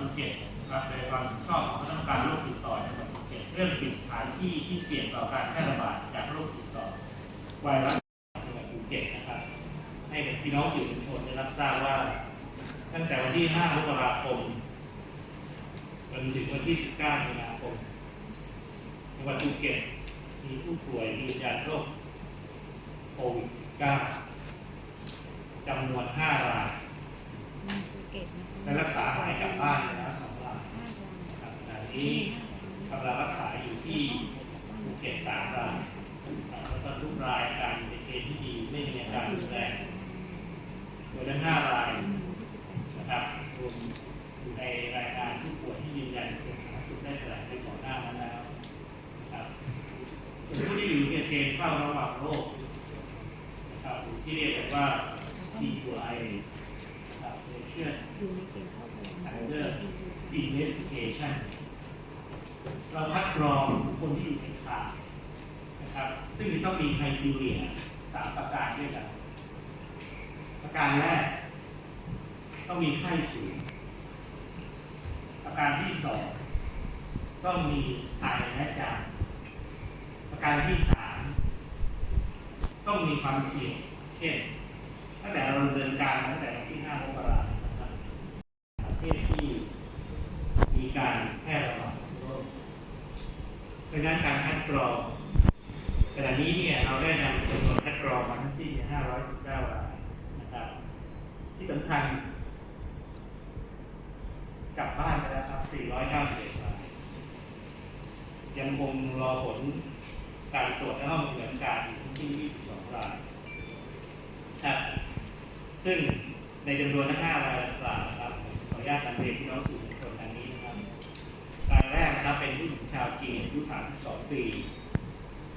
ภูเก็ตนะครับในความชอบของคณะกรรมการโรคติดต่อจังหวัดภูเก็ตเรื่องปิดสถานที่ที่เสี่ยงต่อการแพร่ระบาดจากโรคติดต่อไวรัสจังหวัดภูเก็ตนะครับ ให้กับพี่น้องสื่อมวลชนได้รับทราบว่า ตั้งแต่วันที่ 5 มกราคมจนถึงวันที่ 19 มีนาคมจังหวัดภูเก็ตมีผู้ป่วยยืนยันโรคโควิด 19 จำนวน 5 รายภูเก็ตนะ และรักษาหายกลับบ้านไปแล้วสองรายห้ารายนะครับขณะนี้กำลังรักษาอยู่ที่ภูเก็ตสามรายแล้วก็ทุกรายการอยู่ในเกณฑ์ที่ดีไม่มีอาการรุนแรงโดยทั้งห้ารายนะครับรวมอยู่ในรายการผู้ป่วยที่ยืนยันเป็นสาธารณสุขได้แถลงไปก่อนหน้านั้นแล้วนะครับผู้ที่อยู่ในเกณฑ์เฝ้าระวังโรคนะครับที่เรียกกันว่า DUI นะครับ Patient อยู่ในเกณฑ์เข้าไป under investigation เราคัดกรองคคลที่อยู่ในข่ายนะครับ ซึ่งจะต้องมีไครทีเรียสามประการด้วยกัน ประการแรก ต้องมีไข้สูง ประการที่สองต้องมีไอและจามประการที่สามต้องมีความเสี่ยง เช่น ตั้งแต่เราดำเนินการตั้งแต่วันที่5มกราคมนะครับประเทศที่ มีการแพร่ระบาดของโรคเพราะฉะนั้นการคัดกรองขณะนี้เนี่ยเราได้นำจำนวนคัดกรองมาทั้งสิ้นเนี่ย519รายนะครับ ที่สำคัญกลับบ้านไปแล้วครับ491รายยังคงรอผลการตรวจในห้องปฏิบัติการทั้งสิ้น22รายครับ ซึ่งในจำนวนทั้ง5รายกล่าวนะครับขออนุญาตนำเรียนพี่น้องสื่อมวลชนทางนี้นะครับ รายแรกนะครับเป็นผู้หญิงชาวจีนอายุ32 ปี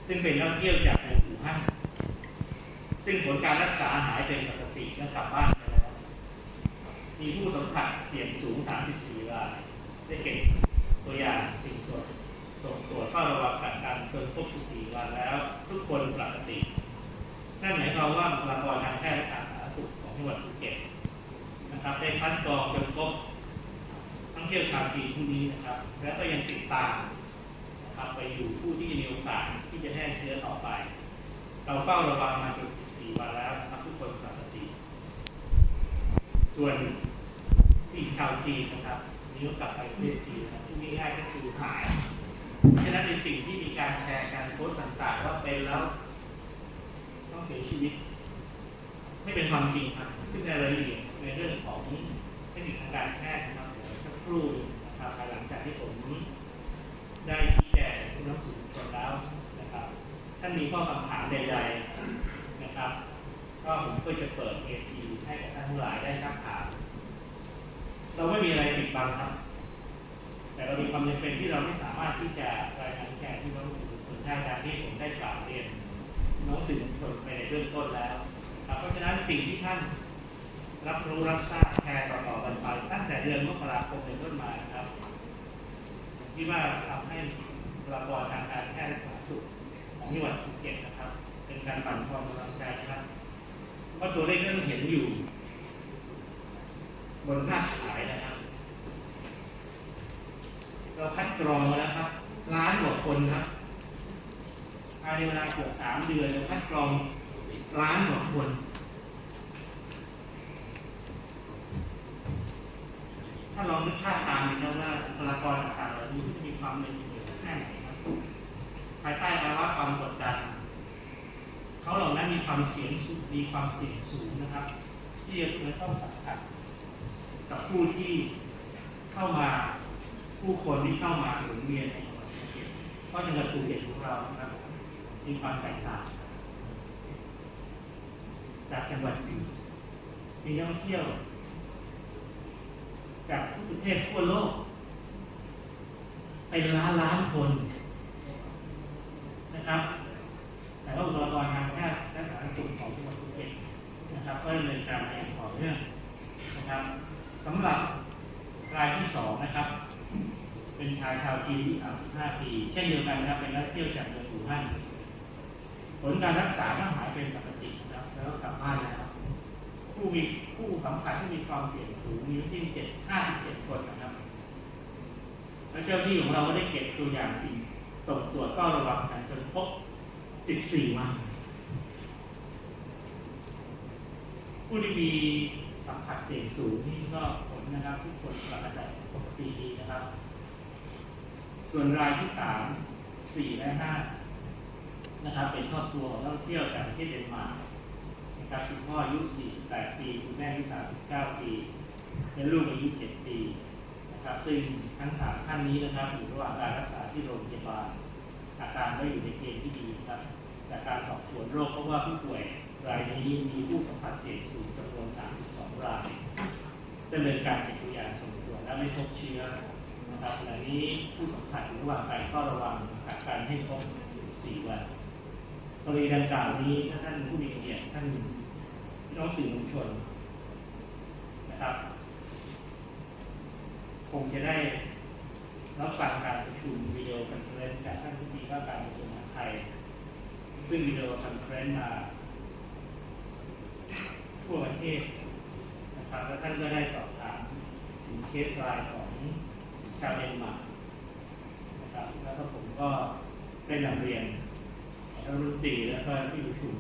ซึ่งเป็นนักเที่ยวจากในอู่ฮั่นซึ่งผลการรักษาหายเป็นปกติและกลับบ้านไปแล้วมีผู้สัมผัสเสี่ยงสูง 34 ราย ได้เก็บตัวอย่างสิ่งตรวจส่งตรวจเฝ้าระวังกักกันจนครบ14วันแล้ว ทุกคนปกติ นั่นหมายความว่าบุคลากรทางแพทย์และสาธารณสุขของจังหวัดภูเก็ตนะครับได้คัดกรองจนครบ ทั้งเที่ยวชาวจีนผู้นี้นะครับ แล้วก็ยังติดตามนะครับไปอยู่ผู้ที่มีโอกาสที่จะแพร่เชื้อต่อไป เราเฝ้าระวังมาจน 14 วันแล้วนะครับทุกคนปกติ ส่วนผู้หญิงชาวจีนนะครับนี่ก็กลับไปประเทศจีนนะที่ง่ายก็คือหายฉะนั้นในสิ่งที่มีการแชร์การโพสต์ต่างๆ ว่าเป็นแล้วต้องเสียชีวิต ไม่เป็นความจริงครับซึ่งในรายละเอียดในเรื่องของเทคนิคทางการแพทย์นะครับ สักครู่นะครับภายหลังจากที่ผมได้ชี้แจงผู้รับสื่อมวลชนแล้วนะครับท่านมีข้อคำถามใดๆนะครับ ก็ผมก็จะเปิดเอทีให้กับท่านทั้งหลายได้ซักถามเราไม่มีอะไรปิดบังครับ แต่เรามีความจำเป็นที่เราไม่สามารถที่จะรายงานแก่ที่ว่ารู้สึกผลได้ตามที่ผมได้กล่าวเรียนน้องสื่อมวลชนไปในเบื้องต้นแล้วครับเพราะฉะนั้นสิ่งที่ท่าน รับรู้รับทราบแชร์ต่อๆกันไปตั้งแต่เดือนมกราคมเป็นต้นมานะครับผมคิดว่าทำให้บุคลากรทางการแพทย์และสาธารณสุขของจังหวัดภูเก็ตนะครับ เป็นการปั่นความกำลังใจนะครับเพราะตัวเลขที่เราเห็นอยู่ บนภาพฉายนะครับ เราคัดกรองมาแล้วครับล้านกว่าคนครับภายในเวลาเกือบสามเดือนเราคัดกรองล้านกว่าคน ถ้าลองนึกภาพตามนะครับว่าบุคลากรต่างๆเหล่านี้จะมีความเป็นอยู่สักแค่ไหนครับ ภายใต้ภาวะความกดดัน เขาเหล่านั้นมี ความเสี่ยงสูงมีความเสี่ยงสูงนะครับ ที่จะต้องสัมผัสกับผู้ที่เข้ามาผู้คนที่เข้ามาหมุนเวียนในจังหวัดภูเก็ตเพราะจังหวัดภูเก็ตของเรานะครับมีความแตกต่างจากจังหวัดอื่นมีนักท่องเที่ยว จากทุกประเทศทั่วโลกเป็นล้านล้านคนนะครับ แต่ว่าบุคลากรทาง นะครับก็ดำเนินการอย่างต่อเนื่องนะครับสำหรับรายที่สองนะครับ เป็นชายชาวจีนอายุ35 ปี เช่นเดียวกันนะครับเป็นนักเที่ยวจากเมืองอู่ฮั่นผลการรักษาก็หายเป็นปกตินะครับแล้วกลับบ้านแล้วผู้มีผู้สัมผัสที่มีความเสี่ยงสูงมีอยู่ที่7 57คนนะครับ และเจ้าที่ของเราก็ได้เก็บตัวอย่างสิ่งส่งตรวจเฝ้าระวังกันจนพบ 14 วัน ผู้ที่มีสัมผัสเสี่ยงสูงนี่ก็ผลนะครับทุกคนปกติปกติดีนะครับ ส่วนรายที่สามสี่และห้านะครับ เป็นครอบครัวของนักท่องเที่ยวจากประเทศเดนมาร์กนะครับคุณพ่ออายุ 48 ปีคุณแม่อายุ 39 ปีและลูกอายุ 7 ปีนะครับ ซึ่งทั้งสามท่านนี้นะครับอยู่ระหว่างการรักษาที่โรงพยาบาลอาการก็อยู่ในเกณฑ์ที่ดีครับ จากการสอบสวนโรคเพราะว่าผู้ป่วย รายนี้มีผู้สัมผัสเสี่ยงสูงจำนวน 32 รายดำเนินการเก็บตัวอย่างส่งตรวจและไม่พบเชื้อนะครับขณะนี้ผู้สัมผัสอยู่ระหว่างการเฝ้าระวังกักกันให้ครบ 4 วันกรณีดังกล่าวนี้ถ้าท่านผู้มีเกียรติท่านพี่น้องสื่อมวลชนนะครับคงจะได้รับฟังการประชุมวิดีโอคอนเฟรนซ์จากท่านผู้มีว่าการกระทรวงมหาดไทยซึ่งวิดีโอคอนเฟรนซ์มา ทั่วประเทศนะครับแล้วท่านก็ได้สอบถามถึงเคสไลน์ของชาวเดนมาร์กนะครับแล้วก็ผมก็ได้นำเรียนรัฐมนตรีแล้วก็ที่ประชุม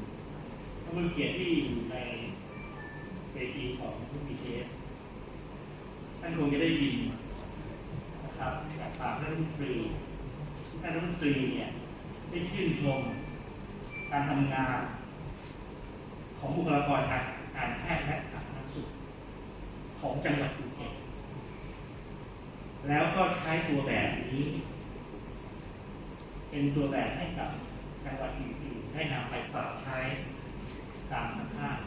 ท่านผู้เกียรติที่อยู่ในเวทีของผู้มีเชสท่านคงจะได้ยินนะครับจากปากท่านรัฐมนตรีท่านรัฐมนตรีเนี่ยได้ชื่นชมการทำงานของบุคลากรทาง การแพทย์และสาธารณสุขของจังหวัดภูเก็ตแล้วก็ใช้ตัวแบบนี้ เป็นตัวแบบให้กับจังหวัดอื่นๆให้นำไปปรับใช้ตามสภาพ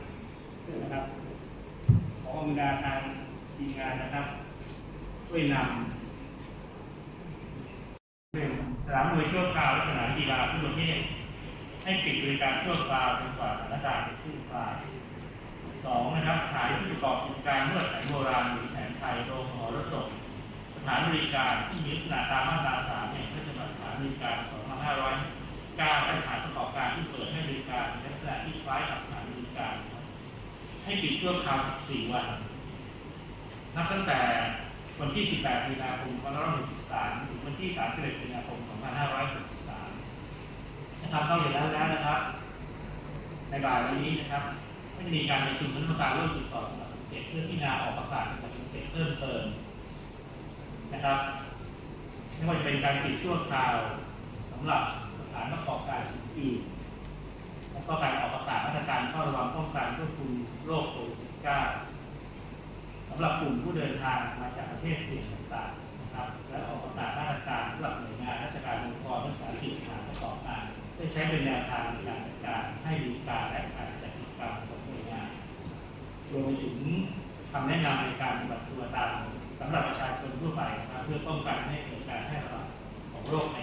นะครับขออำนาจทางทีมงานนะครับ ช่วยนำหนึ่งสนามมวยชั่วคราวและสนามกีฬาทั่วประเทศให้ปิดบริการชั่วคราวจนกว่าสถานการณ์จะคลี่คลาย สองนะครับสถานที่ประกอบกิจการนวดแผนโบราณหรือแผนไทยโรงหมอรถศพสถานบริการที่มีลักษณะตามมาตราสามเนี่ยก็จะมาสถานบริการสองพันห้าร้อยเก้าและสถานประกอบการที่เปิดให้บริการในลักษณะที่คล้ายกับสถานบริการ ให้ปิดชั่วคราว 14 วัน นับตั้งแต่วันที่ 18 มีนาคม 2563 ถึงวันที่ 31 มีนาคม 2563 นะครับนอกจากนั้นแล้วนะครับ ในบ่ายวันนี้นะครับ ก็จะมีการประชุมคณะกรรมการร่วมติดต่อจังหวัดภูเก็ตเพื่อพิจารณาออกประกาศจังหวัดภูเก็ตเพิ่มเติมนะครับไม่ว่าจะเป็นการปิดชั่วคราวสำหรับสถานประกอบการอื่นแล้วก็การออกประกาศมาตรการเฝ้าระวังป้องกันควบคุมโรคโควิด -19 สำหรับกลุ่มผู้เดินทางมาจากประเทศเสี่ยงต่างๆนะครับ และออกประกาศมาตรการสำหรับหน่วยงานราชการองค์กรและสานกิจสถานประกอบการได้ใช้เป็นแนวทางในการจัดการให้มีการและการจัดกิ รวมไปถึงคำแนะนำในการปฏิบัติตัวตามสำหรับประชาชนทั่วไปนะครับเพื่อป้องกันไม่ให้เกิดการแพร่ระบาดของโรคใน